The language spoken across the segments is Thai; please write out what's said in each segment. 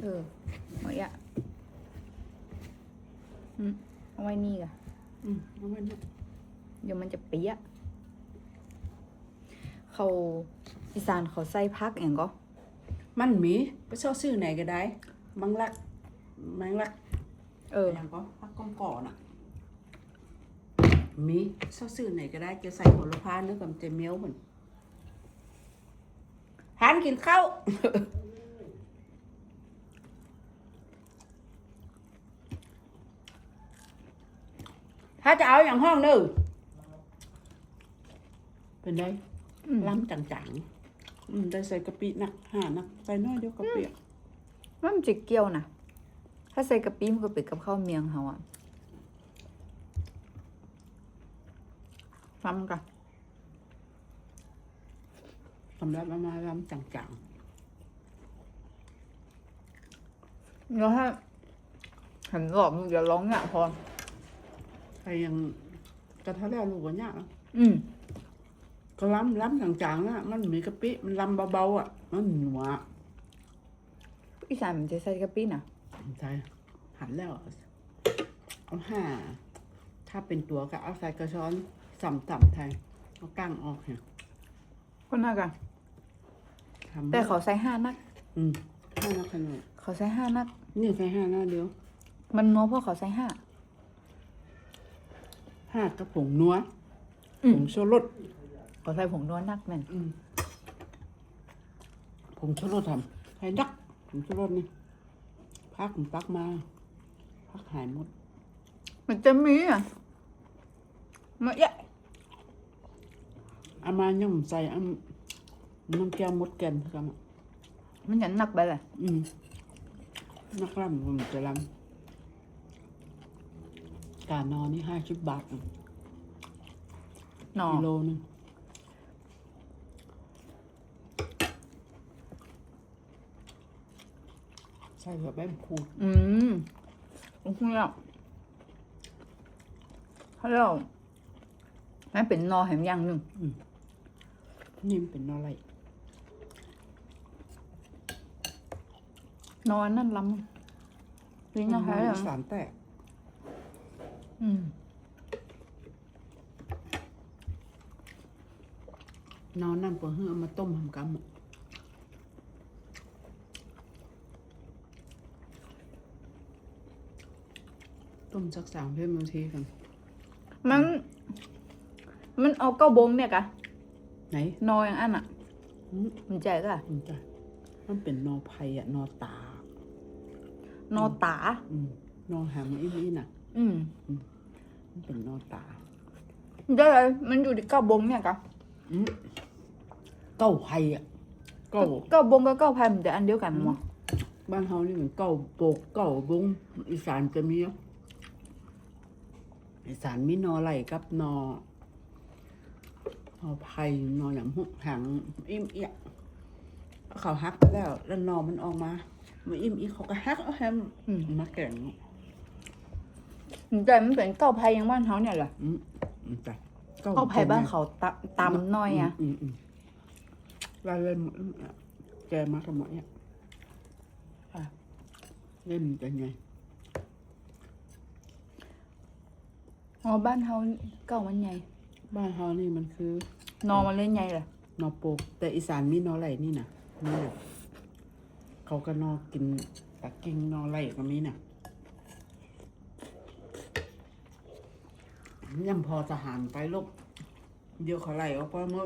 เออเอาอย่าอืมเอาไว้นี่กะอืมเอาไว้เนี่ยเดี๋ยวมันจะเปียะเขาอีสานเขาใส่พักอย่างก็มันมีไปชอบซื้อไหนก็ได้ มังลัก มังลัก เอออย่างก็พักก้อนก่อนอะมีชอบซื้อไหนก็ได้จะใส่ผลพานึกกับเจเมียวเหมือนทานกินข้าว ถ้าจะเอาอย่างห้องนึงเป็นไงอืมล้ำจังๆ อืมได้ใส่กะปินักห่านักใส่น้อยเดียวกะปิอะมันจะเกี่ยวนะถ้าใส่กะปิมันก็เป็นกับข้าวเมียงเขาอะฟังกันสำหรับมามาล้ำจังแล้วถ้าเห็นบอกมึงจะร้องเนี่ยพอ ๆใครยังกระทะแล้วลูกวะเนี่ยอืมก็ล้ำล้ำจังๆนะมันมีกะปิมันล้ำเบาๆอะ มันหนัวอีสานมันจะใส่กะปินะใช่หันแล้วเอาห้าถ้าเป็นตัวก็เอาใส่กระช้อนสัมๆไทยเอาก้างออกเนี่ยก็น่ากันทำแต่เขาใส่ห้านัก อืมห้านักขนาดเขาใส่ห้านัก นี่ใส่ห้าหน้าเดียว มันนัวเพราะเขาใส่ห้า ห้ากระผงนัวอืผมงชูรสเขาใส่ผงนัวนักแม่นอืมผงชูรสทำให้ดักผงชูรสนี่พักผมปักมา พักหายหมด มันจะมีอะมาเยอะเอามาย่อมใส่อันน้ำแก้วมดแกนครับมันจะหนักไปเลยอืมนักล่ำผมจะลำ กานอนนี่ห้าสิบบาทหนอกิโลนึงใส่แบบใบมะกรูดอืมโอ้โหแล้วเขาเรียกว่านั่นเป็นนอแหมอย่างหนึ่งนี่มันเป็นอะไรนอนนั่นล้ำลิ้นนะคะมัสารแตก อืมนอนนั่นเพื่อเอามาต้มทำกำอะต้มสักสามเพื่อนบางทีกันมัน มันเอาเก้าบงเนี่ยกะไหนนออย่างอันอะอืมมันใจกะมันจะมันเป็นนอไผ่อะนอตานอตา อืมนอหางอีนี่น่ะ อืมมันเป็นนอตาได้เลยมันอยู่ที่เก้าบงเนี่ยกะอืมเก้าไผ่อะเก้าเก้าบงกับเก้าพายมันจะอันเดียวกันมั้งบ้านเฮานี่เหมือนเก้าโปกเก้าบงอีสานจะมีอะอีสานมีนอไหลกับนอนอไผ่นออย่างหุหางอิ่มเอียเขาฮักไปแล้วแล้วนอมันออกมามาอิ่มอีกเขาก็ฮักเอาแฮมอืมมาแก่ง แต่มันเป็นเก้าพายอย่างบ้านเขาเนี่ยแหละอืมอืมจ้ะเก้าพายบ้านเขาตะตำน้อยอะอืมอืมลายเล่นหมดอะแกมาทั้งหมดเนี่ยอะเล่นเป็นไงอ๋อบ้านเขาเก้ามันใหญ่บ้านเฮานี่มันคือนอมันเล่นใหญ่เลยนอโปก แต่อีสานมีนอไหลนี่นะนี่นะเขาก็นอกินตะกิงนอไหลก็มีน่ะ ยังพอทหารไปลบเดี๋ยวเขาไหลออกไปเมื่อ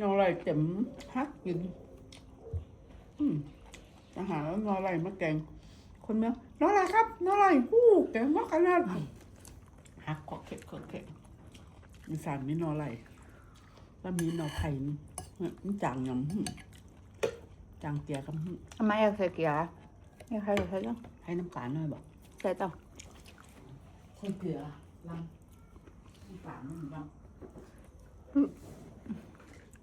นอไหลเต็มพักกินอืมทหารแล้วนอไหลมาแกง คนเมืองนอไหลครับนอไหลฮู้แกงมากขนาดฮักขอเข็ดขอเข็ดอีสานมีนอไหลแล้วมีหน่อไผ่นี่มันจางยำหึจางเกียกับหึทำไมอยากใส่เกียร์อยากใส่ใส่ต้องให้น้ำตาลหน่อยบอกใส่ต้องใส่เกลือ ลำน้ำตาลมันบ้าง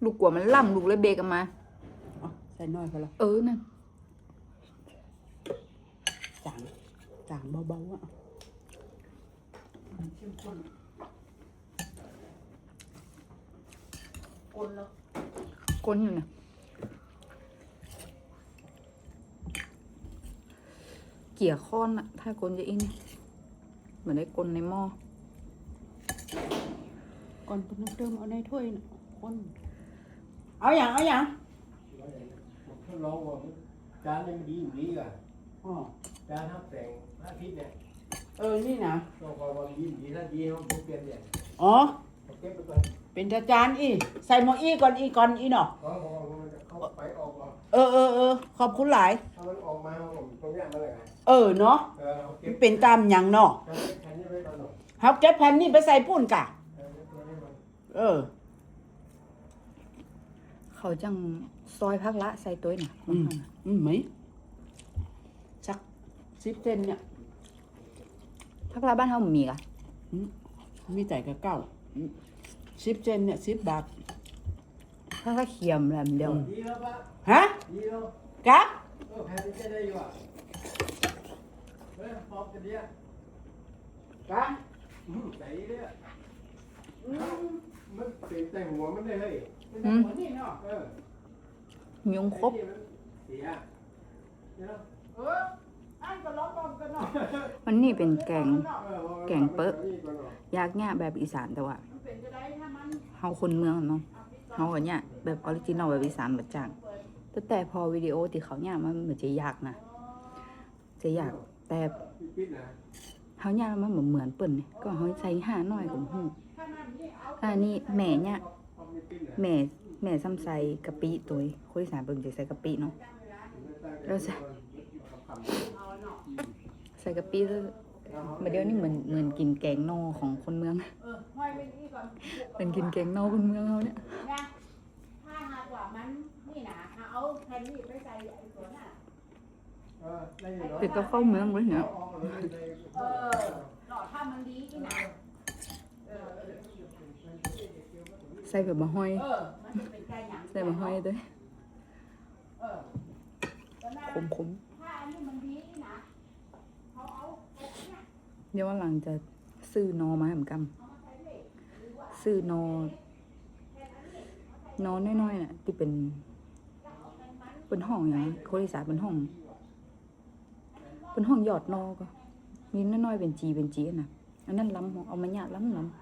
ลูกกลัวมันล่ำลูกเลยเบรกออกมาอ๋อใส่น้อยพอละเออนั่นจางจางเบาๆอะมันเข้มข้นคนแล้วก้นอยู่นะกี่ยค้อนอะถ้ากลนจะอินเหมือนได้กลนในหม้อ ก่อนเป็นน้ำเติมเอาในถ้วยน่ะคนเอาอย่างเอาอย่างทดลองว่าจานยังดีอยู่ดีก่ะอ๋อจานทับแสงพระอาทิตย์เนี่ยเออนี่นะต้องคอยว่าดีดีถ้าดีเขาผมเปลี่ยนเนี่ยอ๋อผมเก็บไปก่อนเป็นตาจานอีใส่หมออีก่อนอีก่อนอีเนาะเพราะว่ามันจะเข้าไปออกมาเออเออเออขอบคุณหลายถ้ามันออกมาผมตรงเนี้ยมันเลยไงเออเนาะเออเขาเก็มับนเป็นตามหยังเนาะเขาเก็บแผ่นนี้ไว้ก่อนหน่อยเฮาเก็บแผ่นนี้ไปใส่ปุ้นกะ เออ เขาจังซอยพักละใส่ตัวน่ะอืมอืมไหมสักสิบเซนเนี่ยพักละบ้านเฮาบ่มีกะมีแต่กระเก้าสิบเซนเนี่ยสิบบาทพักละเขียมแหลมเดียวดีแล้วปะฮะดีแล้วกะเออแผ่นนี้จะได้อยู่อะเฮ้ยพร้อมกันเดียวกะอืมใส่เนี่ยอืม มันเสียงแต่งหัวมันได้เฮ้ยเป็นหัวนี่เนาะเออยุงครบไอ้นี่มันเสียเดี๋ยวเอออันก็ล้อปอมกันเนาะมันนี่เป็นแกง เออว่าแกงเปิ๊ะอานี่ก่อนหน่อยยากง่ายแบบอีสานแต่ว่ามันเป็นจะได้ถ้ามันเฮาคนเมืองเนาะเฮาก็เนี่ยแบบออริจินอลแบบอีสานแบบจังแต่แต่พอวิดีโอที่เขาเนี่ยมันเหมือนจะยากนะจะยากแต่ปิดนะเฮาเนี่ยมันเหมือนเหมือนเปิ้นนี่ก็เฮาใส่ห้าน้อยกว่าฮู้ถ้ามันนี่เอาอันนี้แม่เนี่ยเอาไม่ปิดนะแม่แม่ซ้ำใส่กะปิตัวคนอีสานเปิ้นจะใส่กะปิเนาะเราใส่เอาเนาะใส่กะปิแล้วมาเดี๋ยวนี้เหมือนเหมือนกินแกงนอของคนเมืองเออห้อยไว้นี่ก่อนเป็นกินแกงนอคนเมืองเฮาเนี่ยนะถ้าหากว่ามันนี่นะเอาแผ่นนี้ไปใส่ไอ้ตัวน่ะเออได้อยู่เนาะติดก็เข้าเมืองไว้เนี่ยเอาเอาเลยเลยเออหล่อถ้ามันดีนี่นะเออ ใส่แบบมะห้อยเออมันจะเป็นไก่หยังใส่มะห้อยด้วยเออก็น่าขมขมถ้าอันนี้มันดีนี่นะเขาเอาเอาเนี่ยๆเดี๋ยววันหลังจะซื้อนอมาให้ผมกำซื้อนอนอน้อยๆน่ะที่เป็นเป็นห้องอย่างคนอีสานเป็นห้องเป็นห้องหยอดนอก็มีน้อยๆเป็นจีเป็นจีน่ะอันนั้นล้ำเอามาหยาดล้ำล้ำ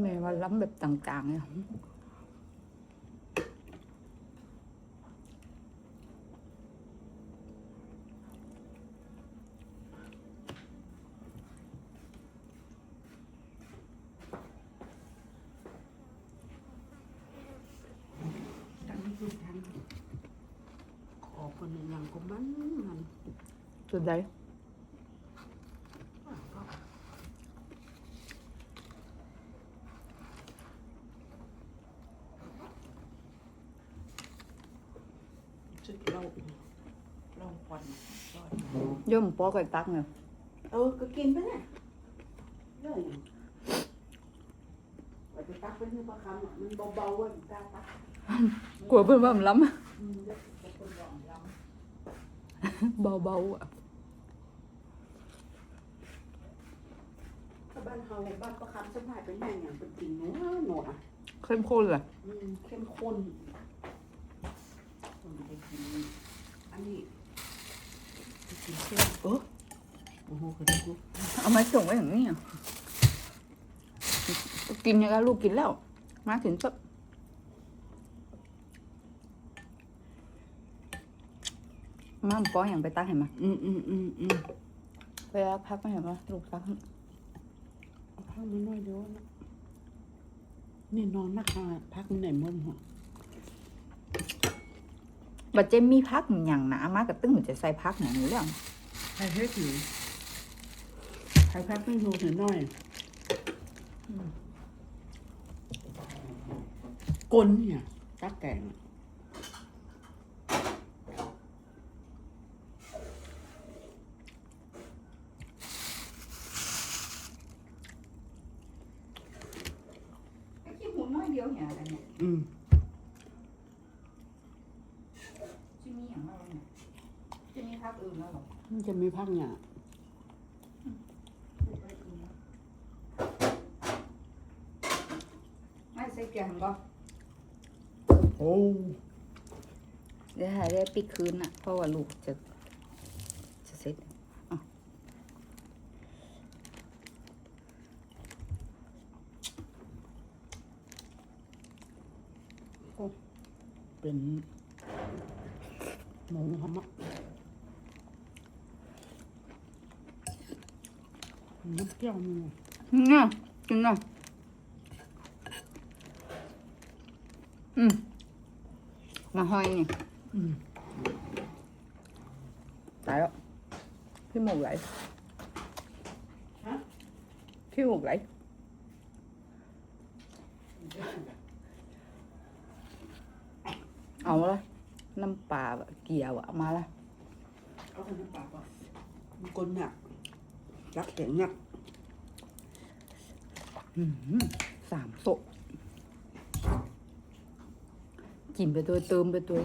แม่ว่าล้ำแบบต่างๆเนี่ยทำให้ดูทันขอคนหนึ่งอย่างก็มันมันสุดใดชุดเราเราควันร้อ ยย่อมปอกับตักเนี่ยเออก็กินไปเนี่ยเรื่องอย่างว่าจะตักเป็นเนื้อปลาคำอะมันเบาๆเว้ยตาตักกลัวเพื่อนว่ามันล้ำอะอืมเดี๋ยวจะคนบอกยเบาๆอะำถ้าบ้านเฮาบ้านปลาคำสบายเป็นแม่อย่างเป็นจริงเนาะหนวดอะเข้มข้นเลยอืมเข้มข้นผมจะกินอันนี้ จะกินเส้นเออโอ้โหคือดูเอามาส่งไว้อย่างนี้อะกินยังไงลูกกินแล้ว มาถึงปุ๊บมาปออย่างไปตักเห็นไหมอืมอืมอืมอืมเวลาพักไม่เห็นไหมลูกตักเอาพักนิดหน่อยเดียวนะนี่นอนนักมาพักมันไหนมั่งหัว บัดเจมมีพักอย่างหนามากับตึ้งมันจะใส่พักอย่างนี้แล้วใครเฮ็ดอยู่ใครพักไม่รู้หน่อยหน่อยกลเนี่ยตักแกงอะไอ้ขี้หูน้อยเดียวเนี่ยอะไรเนี่ยอืม มันจะมีพักหยไม่ใส่แกงก็โอ้เดี๋ยวหาได้ปิดคืนอะ เพราะว่าลูกจะ จะเสร็จเป็นหมูหอมอะ น้ำเปรี้ยวนี่เนี่ยกินหน่อยอืมมาห้อยนี่อืมตายแล้วพี่หมูไหลฮะพี่หมูไหลเอาละน้ำปลาแบบเกี่ยวอะเอามาละเอาคนน้ำปลาป่ะมีคนหนัก รักแข็งหนักอื้อหือสามโตะกินไปตัวเติมไปตัว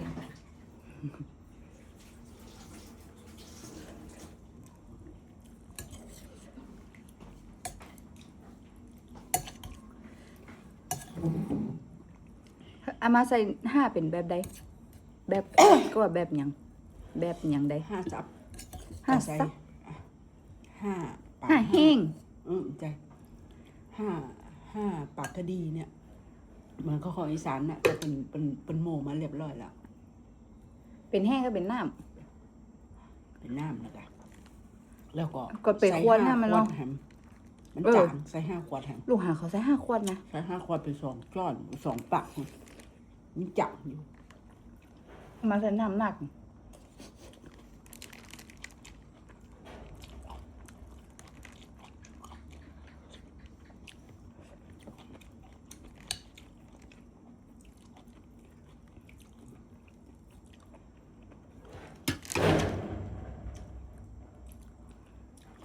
เอามาใส่ห้าเป็นแบบใด แบบก็ว่าแบบหยัง แบบหยังใดห้าซับห้าใส่ซับ ห้าปากห้าแห้งอืมใจห้าห้าปากคดีเนี่ยมันก็ของอีสานน่ะจะเป็นเป็นเป็นโมมาเรียบร้อยแล้ว เป็นแห้งก็เป็นน้เป็นน้ำนะคะแล้วก็ก็ไปใส่คั่วน้ำมันเนาะขวดแฮมมันเออจางใส่ห้าขวดแฮมำลูกหาเขาใส่ห้าขวดนะใส่ห้าขวดไปสองก้อนสองปักมันจังอยู่เอามาใส่น้ำหนัก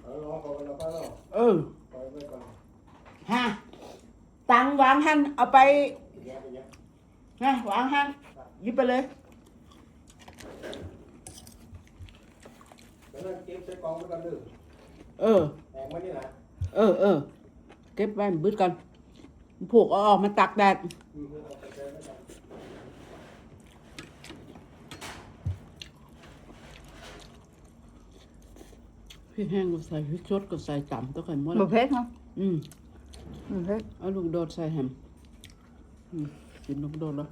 เอาลองก่อนแล้วก็แล้ว เออ ปล่อยไว้ก่อน ฮะตังวาง หันเอาไปอย่างเงี้ยอย่างเงี้ยนะวางหันหยิบไปเลยแล้วนั่นเก็บใส่กล่องไว้กันเลยเออแหงไว้นี่นะเออเออเก็บไว้บึดก่อนผูกเอาออกมาตักแดดอืมเอาไปใส่ไว้ก่อนพี่แห้งก็ใส่พริกสดก็ใส่ต่ำต้องไข่มดบะเพชรเนาะอืมบะ เพชรเอาลูกโดดใส่แฮมกินลูกโดดแล้ว